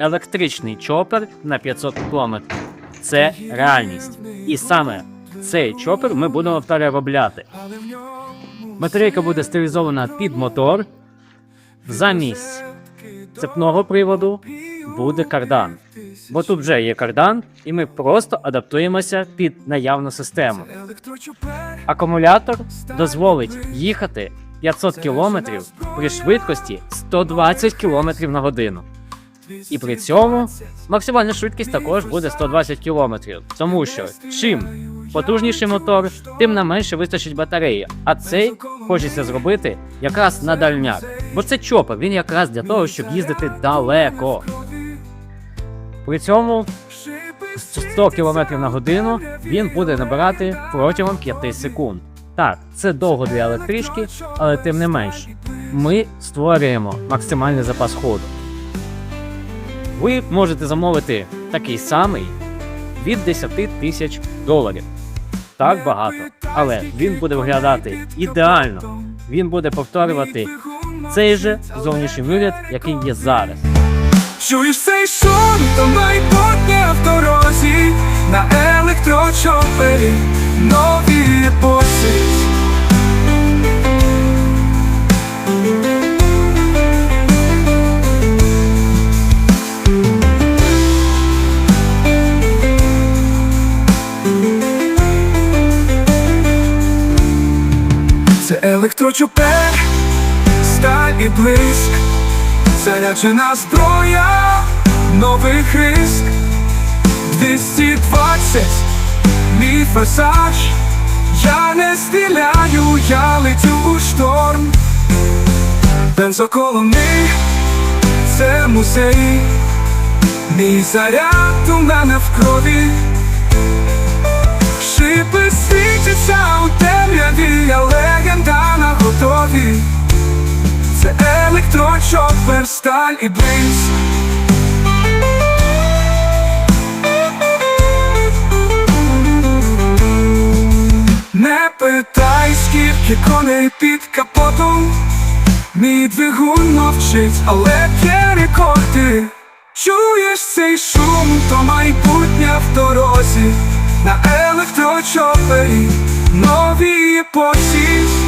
електричний чопер на 500 км. Це реальність. І саме цей чопер ми будемо переробляти. Батарейка буде стилізована під мотор. Замість цепного приводу буде кардан. Бо тут вже є кардан, і ми просто адаптуємося під наявну систему. Акумулятор дозволить їхати 500 км при швидкості 120 км на годину. І при цьому максимальна швидкість також буде 120 км. Тому що чим потужніший мотор, тим на менше вистачить батареї. А цей хочеться зробити якраз на дальняк. Бо це чопер, він якраз для того, щоб їздити далеко. При цьому 100 км на годину він буде набирати протягом 5 секунд. Так, це довго для електрички, але тим не менш, ми створюємо максимальний запас ходу. Ви можете замовити такий самий від 10 тисяч доларів. Так багато, але він буде виглядати ідеально. Він буде повторювати цей же зовнішній вигляд, який є зараз. Чуєш цей шум, то майбутнє в дорозі на електрочопері нові епосі. Це електрочопер, сталь і блиск, заряджена зброя, новий риск 220, мій форсаж Я не стріляю, я летю у шторм. Бензоколони, це музей. Мій заряд у мене в крові сталь і блиск Не питай, скільки коней під капотом. Мій двигун мовчить, але є рекорди. Чуєш цей шум, то майбутнє в дорозі. На електрочопері нові епосі